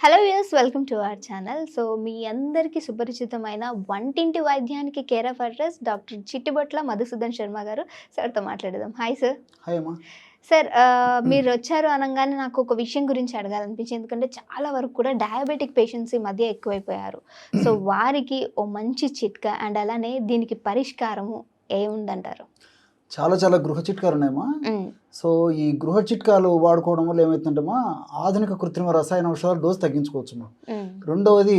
Hello views welcome to our channel so మీ అందరికీ సుపరిచితమైన వంటింటి వైద్యానికి care of address doctor Chittibotla Madhusudan Sharma garu సార్తో మాట్లాడదాం. హాయ్ సార్ హాయ్ అమ్మా. సార్ ఆ, మీరు వచ్చారు అనగానే నాకు ఒక విషయం గురించి అడగాలనిపించింది. ఎందుకంటే చాలా వరకు కూడా డయాబెటిక్ పేషెంట్స్ ఈ మధ్య ఎక్కువైపోయారు. సో వారికి ఓ మంచి చిట్కా అండ్ అలానే దీనికి పరిష్కారము ఏముందంటారు? చాలా చాలా గృహ చిట్కాలు ఉన్నాయమ్మా. మ్మ్. సో ఈ గృహ చిట్కాలు వాడుకోవడం వల్ల ఏమవుతుందమ్మా ఆధునిక కృత్రిమ రసాయన ఔషధాల డోసు తగ్గించుకోవచ్చమ్మా మ్మ్. రెండవది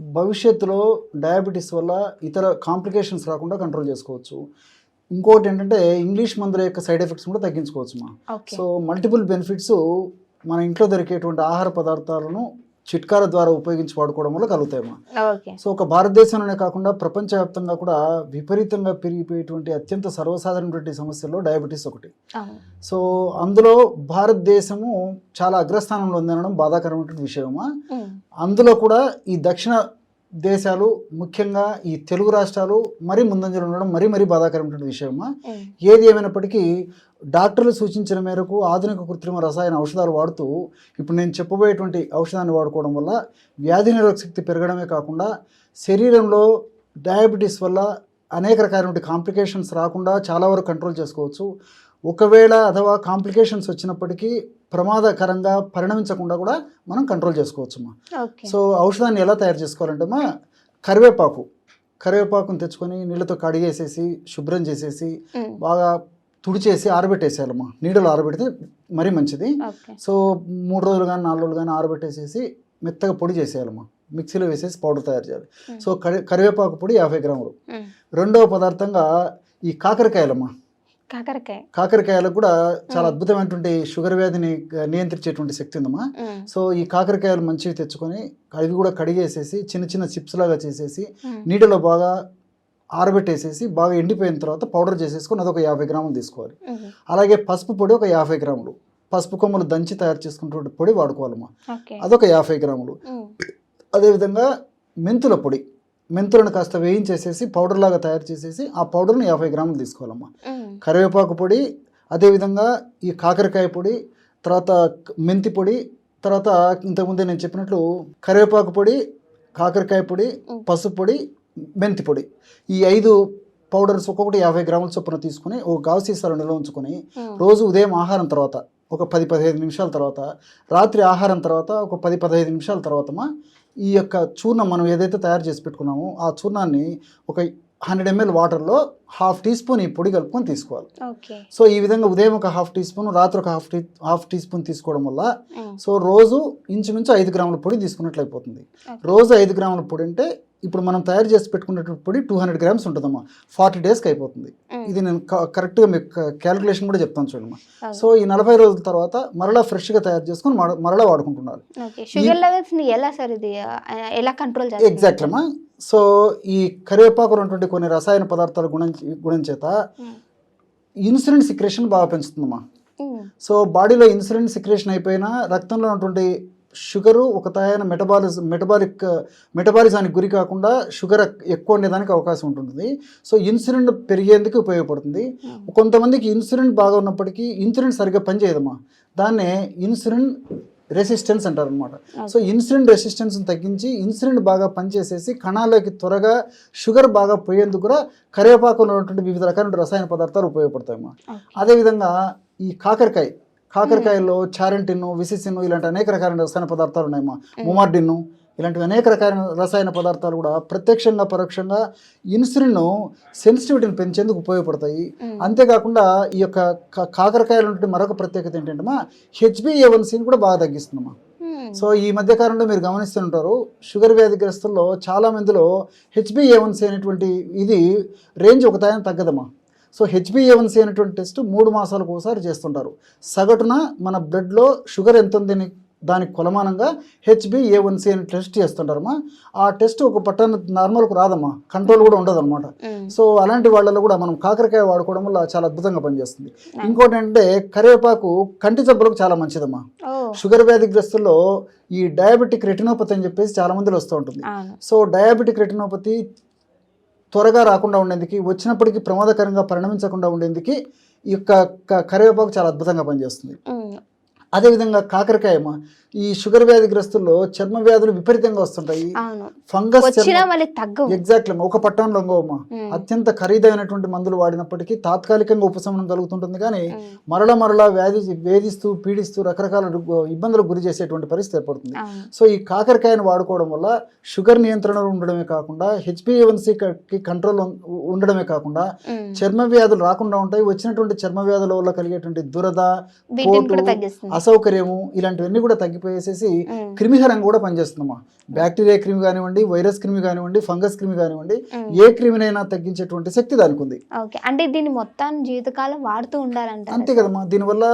భవిష్యత్తులో డయాబెటీస్ వల్ల ఇతర కాంప్లికేషన్స్ రాకుండా కంట్రోల్ చేసుకోవచ్చు. ఇంకోటి ఏంటంటే ఇంగ్లీష్ మందుల యొక్క సైడ్ ఎఫెక్ట్స్ కూడా తగ్గించుకోవచ్చమ్మా ఓకే. సో మల్టిపుల్ బెనిఫిట్స్ మన ఇంట్లో దొరికేటువంటి ఆహార పదార్థాలను చిట్కాల ద్వారా ఉపయోగించి వాడుకోవడం వల్ల కలుగుతాయమ్మా. సో ఒక భారతదేశంలోనే కాకుండా ప్రపంచవ్యాప్తంగా కూడా విపరీతంగా పెరిగిపోయేటువంటి అత్యంత సర్వసాధారణటువంటి సమస్యల్లో డయాబెటీస్ ఒకటి. సో అందులో భారతదేశము చాలా అగ్రస్థానంలో ఉందనడం బాధాకరమైనటువంటి విషయమా. అందులో కూడా ఈ దక్షిణ దేశాలు ముఖ్యంగా ఈ తెలుగు రాష్ట్రాలు మరీ ముందంజలో ఉండడం మరీ మరీ బాధాకరమైనటువంటి విషయమా. ఏది ఏమైనప్పటికీ డాక్టర్లు సూచించిన మేరకు ఆధునిక కృత్రిమ రసాయన ఔషధాలు వాడుతూ ఇప్పుడు నేను చెప్పబోయేటువంటి ఔషధాన్ని వాడుకోవడం వల్ల వ్యాధి నిరోధక శక్తి పెరగడమే కాకుండా శరీరంలో డయాబెటీస్ వల్ల అనేక రకాలైన కాంప్లికేషన్స్ రాకుండా చాలా వరకు కంట్రోల్ చేసుకోవచ్చు ఒకవేళ అథవా కాంప్లికేషన్స్ వచ్చినప్పటికీ ప్రమాదకరంగా పరిణమించకుండా కూడా మనం కంట్రోల్ చేసుకోవచ్చమ్మా సో ఔషధాన్ని ఎలా తయారు చేసుకోవాలంటే మా కరివేపాకు కరివేపాకును తెచ్చుకొని నీళ్ళతో కడిగేసేసి శుభ్రం చేసేసి. బాగా తుడిచేసి ఆరబెట్టేసేయాలమ్మా. నీడలో ఆరబెడితే మరీ మంచిది. సో మూడు రోజులు కానీ నాలుగు రోజులు కానీ ఆరబెట్టేసేసి మెత్తగా పొడి చేసేయాలమ్మా. మిక్సీలో వేసేసి పౌడర్ తయారు చేయాలి. సో కరి కరివేపాకు పొడి యాభై గ్రాములు. రెండవ పదార్థంగా ఈ కాకరకాయలమ్మా. కాకరకాయ కాకరకాయలకు కూడా చాలా. అద్భుతమైనటువంటి షుగర్ వ్యాధిని నియంత్రించేటువంటి శక్తి ఉందమ్మా మ్మ్. సో ఈ కాకరకాయలు మంచివి తెచ్చుకొని అవి కూడా కడిగేసేసి చిన్న చిన్న చిప్స్ లాగా చేసేసి. నీటిలో బాగా ఆరబెట్టేసేసి బాగా ఎండిపోయిన తర్వాత పౌడర్ చేసేసుకొని అదొక యాభై గ్రాములు తీసుకోవాలి. అలాగే పసుపు పొడి ఒక యాభై గ్రాములు పసుపు కొమ్మలు దంచి తయారు చేసుకున్నటువంటి పొడి వాడుకోవాలమ్మా అదొక యాభై గ్రాములు. అదేవిధంగా మెంతుల పొడి మెంతులను కాస్త వేయించేసేసి పౌడర్ లాగా తయారు చేసేసి ఆ పౌడర్ని యాభై గ్రాములు తీసుకోవాలమ్మా మ్మ్. కరివేపాకు పొడి అదేవిధంగా ఈ కాకరకాయ పొడి తర్వాత మెంతి పొడి తర్వాత ఇంతకుముందే నేను చెప్పినట్లు కరివేపాకు పొడి కాకరకాయ పొడి. పసుపు పొడి మెంతి పొడి ఈ ఐదు పౌడర్స్ ఒక్కొక్కటి యాభై గ్రాముల చొప్పున తీసుకుని ఒక సీసాలో నిల్వ ఉంచుకొని. రోజు ఉదయం ఆహారం తర్వాత ఒక పది పదిహేను నిమిషాల తర్వాత రాత్రి ఆహారం తర్వాత ఒక పది పదిహేను నిమిషాల తర్వాతమా ఈ యొక్క చూర్ణం మనం ఏదైతే తయారు చేసి పెట్టుకున్నామో ఆ చూర్ణాన్ని ఒక హండ్రెడ్ ఎంఎల్ వాటర్లో హాఫ్ టీ స్పూన్ ఈ పొడి కలుపుకొని తీసుకోవాలి. సో ఈ విధంగా ఉదయం ఒక హాఫ్ టీ స్పూన్ రాత్రి ఒక half tea half teaspoon తీసుకోవడం వల్ల. సో రోజు ఇంచుమించు ఐదు గ్రాముల పొడి తీసుకున్నట్లు అయిపోతుంది. రోజు ఐదు గ్రాముల పొడి అంటే ఇప్పుడు మనం తయారు చేసి పెట్టుకున్నటువంటి పొడి టూ హండ్రెడ్ గ్రామ్స్ ఉంటుందమ్మా. ఫార్టీ డేస్కి అయిపోతుంది. ఇది నేను కరెక్ట్గా మీకు క్యాలిక్యులేషన్ కూడా చెప్తాను చూడమ్మా. సో ఈ నలభై రోజుల తర్వాత మరలా ఫ్రెష్గా తయారు చేసుకొని మర- మరలా వాడుకుంటున్నారు. ఎగ్జాక్ట్ అమ్మా సో ఈ కరివేపాకు ఉన్నటువంటి కొన్ని రసాయన పదార్థాల గుణం గుణం చేత ఇన్సులిన్ సిక్రేషన్ బాగా పెంచుతుందమ్మా. సో బాడీలో ఇన్సులిన్ సిక్రేషన్ అయిపోయినా రక్తంలో ఉన్నటువంటి షుగరు ఒక తయారైన మెటబాలిజ్ మెటబాలిక్ మెటబాలిజానికి గురి కాకుండా షుగర్ ఎక్కువ ఉండేదానికి అవకాశం ఉంటుంది సో ఇన్సులిన్ పెరిగేందుకు ఉపయోగపడుతుంది. కొంతమందికి ఇన్సులిన్ బాగా ఉన్నప్పటికీ ఇన్సులిన్ సరిగ్గా పనిచేయదమ్మా. దాన్నే ఇన్సులిన్ రెసిస్టెన్స్ అంటారు అనమాట సో ఇన్సులిన్ రెసిస్టెన్స్ని తగ్గించి ఇన్సులిన్ బాగా పనిచేసేసి కణాల్లోకి త్వరగా షుగర్ బాగా పోయేందుకు కూడా కరివేపాకులో ఉన్నటువంటి వివిధ రకాల రసాయన పదార్థాలు ఉపయోగపడతాయమ్మా. అదేవిధంగా ఈ కాకరకాయ కాకరకాయల్లో చారెంటిన్ విసిసిన్ ఇలాంటి అనేక రకాల రసాయన పదార్థాలు ఉన్నాయమ్మా. ముమార్డిన్ ఇలాంటివి అనేక రకాల రసాయన పదార్థాలు కూడా ప్రత్యక్షంగా పరోక్షంగా ఇన్సులిన్ సెన్సిటివిటీని పెంచేందుకు ఉపయోగపడతాయి. అంతేకాకుండా ఈ యొక్క కాకరకాయలు ఉంటే మరొక ప్రత్యేకత ఏంటంటే హెచ్బిఏవన్సీని కూడా బాగా తగ్గిస్తుందమ్మా. సో ఈ మధ్య కాలంలో మీరు గమనిస్తుంటారు షుగర్ వ్యాధిగ్రస్తుల్లో చాలా మందిలో హెచ్బిఏవన్సీ అనేటువంటి ఇది రేంజ్ ఒక తాయం తగ్గదమ్మా. సో హెచ్బిఏవన్సీ అనేటువంటి టెస్ట్ మూడు మాసాలకు ఒకసారి చేస్తుంటారు. సగటున మన బ్లడ్లో షుగర్ ఎంత ఉందని దానికి కొలమానంగా హెచ్బిఏవన్సీ అనే టెస్ట్ చేస్తుంటారమ్మా. ఆ టెస్ట్ ఒక పట్టణ నార్మల్కు రాదమ్మా. కంట్రోల్ కూడా ఉండదు అనమాట సో అలాంటి వాళ్ళలో కూడా మనం కాకరకాయ వాడుకోవడం వల్ల చాలా అద్భుతంగా పనిచేస్తుంది. ఇంకోటి అంటే కరివేపాకు కంటి జబ్బులకు చాలా మంచిదమ్మా. షుగర్ వ్యాధిగ్రస్తుల్లో ఈ డయాబెటిక్ రెటినోపతి అని చెప్పేసి చాలా మందిలో వస్తూ ఉంటుంది. సో డయాబెటిక్ రెటినోపతి త్వరగా రాకుండా ఉండేందుకు వచ్చినప్పటికీ ప్రమాదకరంగా పరిణమించకుండా ఉండేందుకు ఈ యొక్క కరివేపాకు చాలా అద్భుతంగా పనిచేస్తుంది. అదేవిధంగా కాకరకాయమ్మ ఈ షుగర్ వ్యాధిగ్రస్తుల్లో చర్మ వ్యాధులు విపరీతంగా వస్తుంటాయి. ఫంగస్ ఎగ్జాక్ట్లీ ఒక పట్టణం లొంగవమ్మ ఉమ్, అత్యంత ఖరీదైనటువంటి మందులు వాడినప్పటికీ తాత్కాలికంగా ఉపశమనం కలుగుతుంటుంది కానీ మరల మరలా వ్యాధి వేధిస్తూ పీడిస్తూ రకరకాల ఇబ్బందులకు గురి చేసేటువంటి పరిస్థితి ఏర్పడుతుంది. సో ఈ కాకరకాయను వాడుకోవడం వల్ల షుగర్ నియంత్రణలో ఉండడమే కాకుండా హెచ్పిఏవన్సీ కంట్రోల్ ఉండడమే కాకుండా చర్మ వ్యాధులు రాకుండా ఉంటాయి. వచ్చినటువంటి చర్మ వ్యాధుల వల్ల కలిగేటువంటి దురద పోటు, అసౌకర్యము ఇలాంటివన్నీ కూడా తగ్గిపోయేసేసి క్రిమిహరం కూడా పనిచేస్తుందమ్మా. బ్యాక్టీరియా క్రిమి కానివ్వండి వైరస్ క్రిమి కానివ్వండి ఫంగస్ క్రిమి కానివ్వండి. ఏ క్రిమినైనా తగ్గించేటువంటి శక్తి దానికి ఉంది. అంటే దీన్ని మొత్తాన్ని జీవితకాలం వాడుతూ ఉండాలంట అంతే కదమ్మా. దీనివల్ల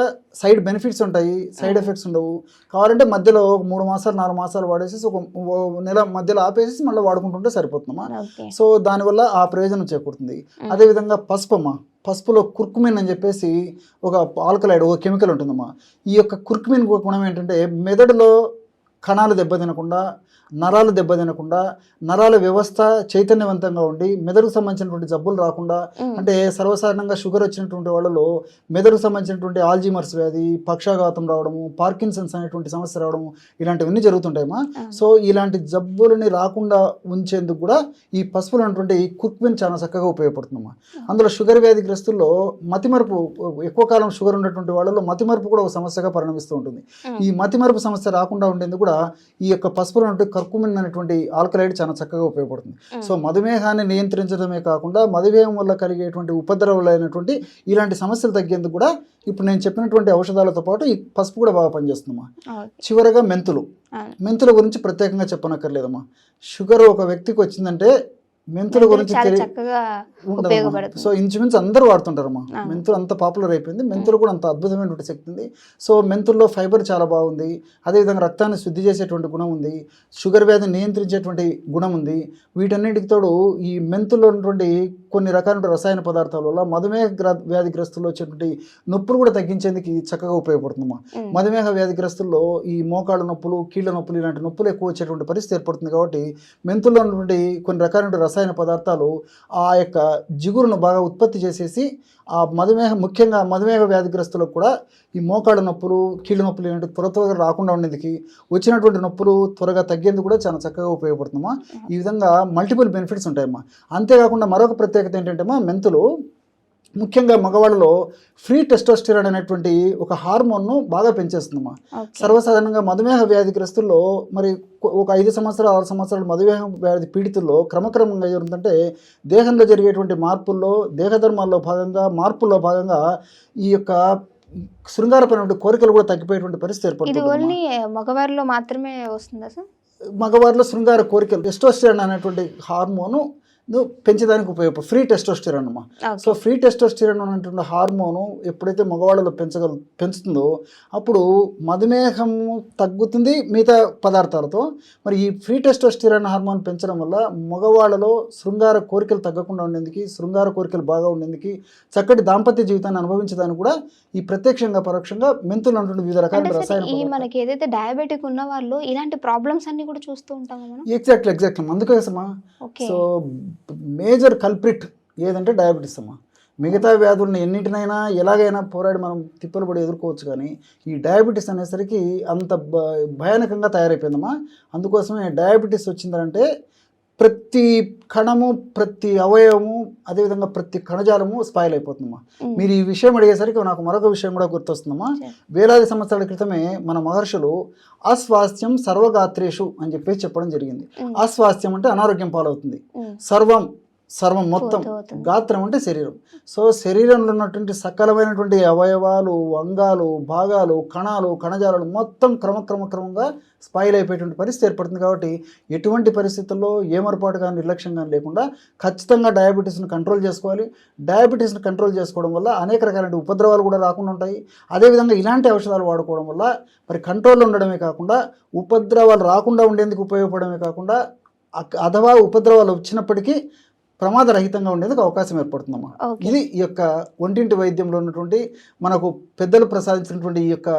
సైడ్ బెనిఫిట్స్ ఉంటాయి సైడ్ ఎఫెక్ట్స్ ఉండవు. కావాలంటే మధ్యలో ఒక మూడు మాసాలు నాలుగు మాసాలు వాడేసేసి ఒక నెల మధ్యలో ఆపేసి మళ్ళీ వాడుకుంటుంటే సరిపోతుందమ్మా. సో దానివల్ల ఆ ప్రయోజనం చేకూరుతుంది. అదేవిధంగా పసుపు అమ్మా పసుపులో కుర్కుమిన్ అని చెప్పేసి ఒక ఆల్కలైడ్ ఒక కెమికల్ ఉంటుందమ్మా. ఈ యొక్క కుర్కుమిన్ గుణం ఏంటంటే మెదడులో కణాలు దెబ్బతినకుండా నరాలు దెబ్బతినకుండా నరాల వ్యవస్థ చైతన్యవంతంగా ఉండి మెదడుకు సంబంధించినటువంటి జబ్బులు రాకుండా అంటే సర్వసాధారణంగా షుగర్ వచ్చినటువంటి వాళ్ళలో మెదడుకు సంబంధించినటువంటి ఆల్జీమర్స్ వ్యాధి పక్షాఘాతం రావడము పార్కిన్సన్స్ అనేటువంటి సమస్య రావడము ఇలాంటివన్నీ జరుగుతుంటాయమ్మా. సో ఇలాంటి జబ్బులని రాకుండా ఉంచేందుకు కూడా ఈ పసుపులో ఉన్నటువంటి కుక్విన్ చాలా చక్కగా ఉపయోగపడుతుందమ్మా. అందులో షుగర్ వ్యాధిగ్రస్తుల్లో మతిమరుపు ఎక్కువ కాలం షుగర్ ఉన్నటువంటి వాళ్ళలో మతిమరుపు కూడా ఒక సమస్యగా పరిణమిస్తూ ఉంటుంది. ఈ మతిమరుపు సమస్య రాకుండా ఉండేందుకు కూడా ఈ యొక్క పసుపులో ఉన్నటువంటి కర్కుమిన్ అనేటువంటి ఆల్కలైడ్ చాలా చక్కగా ఉపయోగపడుతుంది. సో మధుమేహాన్ని నియంత్రించడమే కాకుండా మధుమేహం వల్ల కలిగేటువంటి ఉపద్రవాలైనటువంటి ఇలాంటి సమస్యలు తగ్గేందుకు కూడా ఇప్పుడు నేను చెప్పినటువంటి ఔషధాలతో పాటు ఈ పసుపు కూడా బాగా పనిచేస్తుందమ్మా. చివరగా మెంతులు. మెంతుల గురించి ప్రత్యేకంగా చెప్పనక్కర్లేదమ్మా. షుగర్ ఒక వ్యక్తికి వచ్చిందంటే మెంతుల గురించి చక్కగా. ఉపయోగపడుతుంది. సో ఇంచుమించు అందరూ వాడుతుంటారమ్మా. మెంతులు అంత పాపులర్ అయిపోయింది. మెంతులు కూడా అంత అద్భుతమైనటువంటి శక్తి ఉంది. సో మెంతుల్లో ఫైబర్ చాలా బాగుంది. అదేవిధంగా రక్తాన్ని శుద్ధి చేసేటువంటి గుణం ఉంది. షుగర్ వ్యాధిని నియంత్రించేటువంటి గుణం ఉంది. వీటన్నిటికి తోడు ఈ మెంతుల్లో ఉన్నటువంటి కొన్ని రకాల రసాయన పదార్థాల వల్ల మధుమేహ గ్ర- వ్యాధిగ్రస్తుల్లో వచ్చేటువంటి నొప్పులు కూడా తగ్గించేందుకు చక్కగా ఉపయోగపడుతుందమ్మా. మధుమేహ వ్యాధిగ్రస్తుల్లో ఈ మోకాళ్ళ నొప్పులు కీళ్ళ నొప్పులు ఇలాంటి నొప్పులు ఎక్కువ వచ్చేటువంటి పరిస్థితి ఏర్పడుతుంది కాబట్టి మెంతుల్లో ఉన్నటువంటి కొన్ని రకాలైన రసాయన పదార్థాలు ఆ యొక్క జిగురును బాగా ఉత్పత్తి చేసేసి ఆ మధుమేహ ముఖ్యంగా మధుమేహ వ్యాధిగ్రస్తులకు కూడా ఈ మోకాళ్ళ నొప్పులు కీళ్ళ నొప్పులు ఇలాంటి త్వర త్వరగా రాకుండా ఉండేందుకు వచ్చినటువంటి నొప్పులు త్వరగా తగ్గేందుకు కూడా చాలా చక్కగా ఉపయోగపడుతుందమ్మా. ఈ విధంగా మల్టిపుల్ బెనిఫిట్స్ ఉంటాయమ్మా. అంతేకాకుండా మరొక ప్రత్యేకత ఏంటంటే మెంతులు ముఖ్యంగా మగవాళ్ళలో ఫ్రీ టెస్టోస్టిరాన్ అనేటువంటి ఒక హార్మోన్ను బాగా పెంచేస్తుందమ్మా. సర్వసాధారణంగా మధుమేహ వ్యాధిగ్రస్తుల్లో మరి ఒక ఐదు సంవత్సరాలు ఆరు సంవత్సరాలు మధుమేహ వ్యాధి పీడితుల్లో క్రమక్రమంగా జరుగుతుందంటే దేహంలో జరిగేటువంటి మార్పుల్లో దేహధర్మాల్లో భాగంగా మార్పుల్లో భాగంగా ఈ యొక్క శృంగారపరమైన కోరికలు కూడా తగ్గిపోయేటువంటి పరిస్థితి ఏర్పడుతుంది మగవారిలో మాత్రమే వస్తుందా సార్? మగవారిలో శృంగార కోరికలు టెస్టోస్టిరాన్ అనేటువంటి హార్మోను ను పెంచడానికి ఉపయోగపడు ఫ్రీ టెస్టోస్టిరాన్ అమ్మా సో ఫ్రీ టెస్టోస్టిరాన్ అనేటువంటి హార్మోను ఎప్పుడైతే మగవాళ్ళలో పెంచగల పెంచుతుందో అప్పుడు మధుమేహం తగ్గుతుంది మిగతా పదార్థాలతో. మరి ఈ ఫ్రీ టెస్టోస్టిరాన్ హార్మోన్ పెంచడం వల్ల మగవాళ్ళలో శృంగార కోరికలు తగ్గకుండా ఉండేందుకు శృంగార కోరికలు బాగా ఉండేందుకు చక్కటి దాంపత్య జీవితాన్ని అనుభవించడానికి కూడా ఈ ప్రత్యక్షంగా పరోక్షంగా మెంతులు ఉన్నటువంటి వివిధ రకాల రసాయన. మనకి ఏదైతే డయాబెటిక్ ఉన్న వాళ్ళు ఇలాంటి ప్రాబ్లమ్స్ అన్ని కూడా చూస్తూ ఉంటాము మనం? ఎగ్జాక్ట్లీ ఎగ్జాక్ట్లీ అందుకోసమా సో మేజర్ కల్ప్రిట్ ఏదంటే డయాబెటీస్ అమ్మా. మిగతా వ్యాధులను ఎన్నింటినైనా ఎలాగైనా పోరాడి మనం తిప్పలు పడి ఎదుర్కోవచ్చు కానీ ఈ డయాబెటీస్ అనేసరికి అంత భయానకంగా తయారైపోయిందమ్మా. అందుకోసమే డయాబెటీస్ వచ్చిందంటే ప్రతి కణము ప్రతి అవయవము అదేవిధంగా ప్రతి కణజాలము స్పాయిల్ అయిపోతుందమ్మా. మీరు ఈ విషయం అడిగేసరికి నాకు మరొక విషయం కూడా గుర్తొస్తుందమ్మా. వేలాది సంవత్సరాల క్రితమే మన మహర్షులు అస్వాస్థ్యం సర్వగాత్రేషు అని చెప్పేసి చెప్పడం జరిగింది. అస్వాస్థ్యం అంటే అనారోగ్యం పాలవుతుంది. సర్వం సర్వం మొత్తం. గాత్రం అంటే శరీరం. సో శరీరంలో ఉన్నటువంటి సకలమైనటువంటి అవయవాలు అంగాలు భాగాలు కణాలు కణజాలాలు మొత్తం క్రమక్రమ క్రమంగా స్పాయిల్ అయిపోయేటువంటి పరిస్థితి ఏర్పడుతుంది కాబట్టి ఎటువంటి పరిస్థితుల్లో ఏమరపాటు కానీ నిర్లక్ష్యం కానీ లేకుండా ఖచ్చితంగా డయాబెటీస్ని కంట్రోల్ చేసుకోవాలి. డయాబెటీస్ని కంట్రోల్ చేసుకోవడం వల్ల అనేక రకాలైన ఉపద్రవాలు కూడా రాకుండా ఉంటాయి. అదేవిధంగా ఇలాంటి ఔషధాలు వాడుకోవడం వల్ల మరి కంట్రోల్లో ఉండడమే కాకుండా ఉపద్రవాలు రాకుండా ఉండేందుకు ఉపయోగపడమే కాకుండా అథవా ఉపద్రవాలు వచ్చినప్పటికీ ప్రమాదరహితంగా ఉండేందుకు అవకాశం ఏర్పడుతుందమ్మా. ఇది ఈ యొక్క ఒంటింటి వైద్యంలో ఉన్నటువంటి మనకు పెద్దలు ప్రసాదించినటువంటి ఈ యొక్క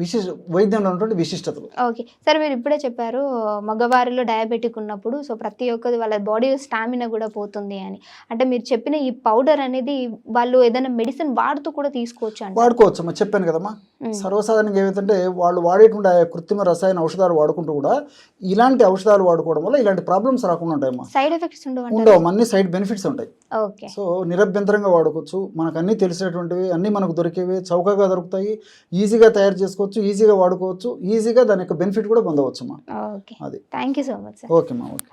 విశిష వైద్యంలో ఉన్నటువంటి విశిష్టతలు. ఓకే. సరే మీరు ఇప్పుడే చెప్పారు మగవారిలో డయాబెటిక్ ఉన్నప్పుడు సో ప్రతి ఒక్కరి వాళ్ళ బాడీ స్టామినా కూడా పోతుంది అని. అంటే మీరు చెప్పిన ఈ పౌడర్ అనేది వాళ్ళు ఏదైనా మెడిసిన్ వాడుతూ కూడా తీసుకోవచ్చు అంట వాడుకోవచ్చమ్మా. చెప్పాను కదమ్మా. సర్వసాధారణంగా ఏమైతే వాళ్ళు వాడేటువంటి ఆ కృత్రిమ రసాయన ఔషధాలు వాడుకుంటూ కూడా ఇలాంటి ఔషధాలు వాడుకోవడం వల్ల ఇలాంటి ప్రాబ్లమ్స్ రాకుండా ఉంటాయమ్మా. సైడ్ ఎఫెక్ట్స్ ఉండవు అన్ని సైడ్ బెనిఫిట్స్ ఉంటాయి. సో నిరభ్యంతరంగా వాడుకోవచ్చు. మనకు అన్నీ తెలిసినటువంటివి అన్నీ మనకు దొరికేవి చౌకగా దొరుకుతాయి. ఈజీగా తయారు చేసుకోవచ్చు ఈజీగా వాడుకోవచ్చు. ఈజీగా దాని యొక్క బెనిఫిట్ కూడా పొందవచ్చు అమ్మా అది. Thank you so much okay మా ఓకే.